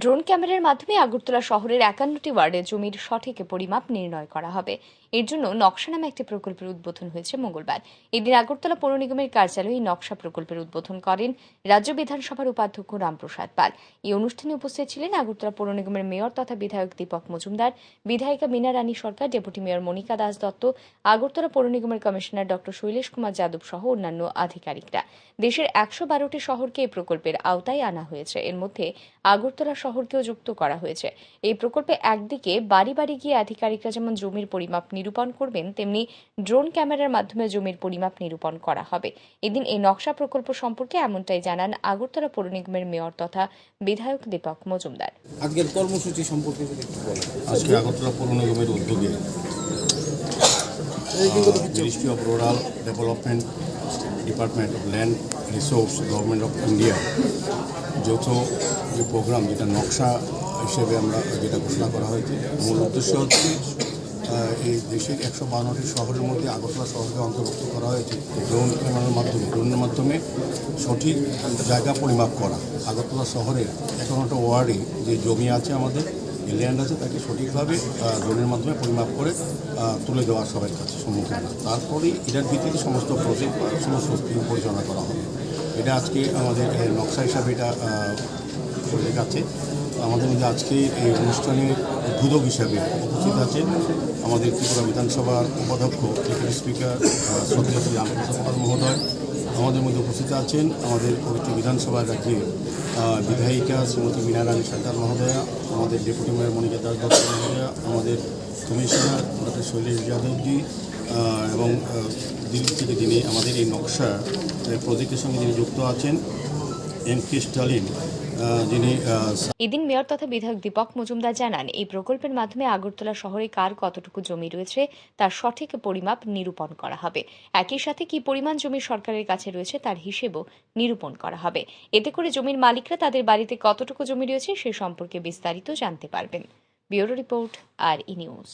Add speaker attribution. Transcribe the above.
Speaker 1: Drone ক্যামেরার মাধ্যমে আগরতলা শহরের একান্নটি ওয়ার্ডে জমির সঠিক পরিমাপ নির্ণয় করা হবে। এর জন্য নকশা নামে একটি প্রকল্পের উদ্বোধন হয়েছে মঙ্গলবার। এদিন আগরতলা পৌর নিগমের কার্যালয়ে নকশা প্রকল্পের উদ্বোধন করেন রাজ্য বিধানসভার উপাধ্যক্ষ রামপ্রসাদ পাল। এই অনুষ্ঠানে উপস্থিত ছিলেন আগরতলা পৌর নিগমের মেয়র তথা বিধায়ক দীপক মজুমদার, বিধায়িকা মিনা রানী সরকার, ডেপুটি মেয়র মনিকা দাস দত্ত, আগরতলা পৌর নিগমের কমিশনার ডক্টর শৈলেশ কুমার যাদব সহ অন্যান্য আধিকারিকরা। দেশের একশো বারোটি শহরকে এই প্রকল্পের আওতায় আনা হয়েছে। এর মধ্যে আগরতলা শহরকেও যুক্ত করা হয়েছে। এই প্রকল্পে একদিকে বাড়ি বাড়ি গিয়ে আধিকারিকরা যেমন জমির পরিমাপ নিরূপণ করবেন তেমনি ড্রোন ক্যামেরার মাধ্যমে জমির পরিমাপ নিরূপণ করা হবে। এদিন এই নকশা প্রকল্প সম্পর্কে এমনটাই জানান আগরতলা পৌর নিগমের মেয়র তথা বিধায়ক দীপক মজুমদার।
Speaker 2: আজকের কর্মসূচি সম্পর্কে
Speaker 3: আজকে আগরতলা পৌর নিগমের উদ্যোগে ministry of rural development department of land resource government of India যৌথ যে প্রোগ্রাম, যেটা নকশা হিসেবে আমরা যেটা ঘোষণা করা হয়েছে, মূল উদ্দেশ্য হচ্ছে এই দেশের একশো বান্নটি শহরের মধ্যে আগরতলা শহরকে অন্তর্ভুক্ত করা হয়েছে। ড্রোন ক্যামেরার মাধ্যমে, ড্রোনের মাধ্যমে সঠিক জায়গা পরিমাপ করা। আগরতলা শহরের একান্নটা ওয়ার্ডে যে জমি আছে আমাদের ল্যান্ড আছে, তাকে সঠিকভাবে ড্রোনের মাধ্যমে পরিমাপ করে তুলে দেওয়া সবার কাছে সম্মুখীন তারপরেই এটার ভিত্তিতে সমস্ত প্রজেক্ট সমস্ত স্কিম পরিচালনা করা হবে। এটা আজকে আমাদের নকশা হিসাবে এটা প্রজেক্ট আছে আমাদের মধ্যে আজকে এই অনুষ্ঠানের উদ্বোধক হিসাবে উপস্থিত আছেন আমাদের ত্রিপুরা বিধানসভার উপাধ্যক্ষ, ডেপুটি স্পিকার শ্রদ্ধেয় শ্রী পাল মহোদয়। আমাদের মধ্যে উপস্থিত আছেন আমাদের পবিত্র বিধানসভার রাজ্যে বিধায়িকা শ্রীমতী মীনা সরকার মহোদয়া, আমাদের ডেপুটি মেয়র মনিকা দাস দত্ত মহোদয়া, আমাদের কমিশনার ডক্টর শৈলেশ যাদবজি এবং দিল্লি থেকে যিনি আমাদের এই নকশা প্রজেক্টের সঙ্গে যিনি যুক্ত আছেন, এম কে স্টালিন।
Speaker 1: এদিন মেয়র তথা বিধায়ক দীপক মজুমদার জানান, এই প্রকল্পের মাধ্যমে আগরতলা শহরে কার কতটুকু জমি রয়েছে, তার সঠিক পরিমাপ নিরূপণ করা হবে। একই সাথে কি পরিমাণ জমি সরকারের কাছে রয়েছে, তার হিসেবও নিরূপণ করা হবে। এতে করে জমির মালিকরা তাদের বাড়িতে কতটুকু জমি রয়েছে, সে সম্পর্কে বিস্তারিত জানতে পারবেন। Bureau report, R E news.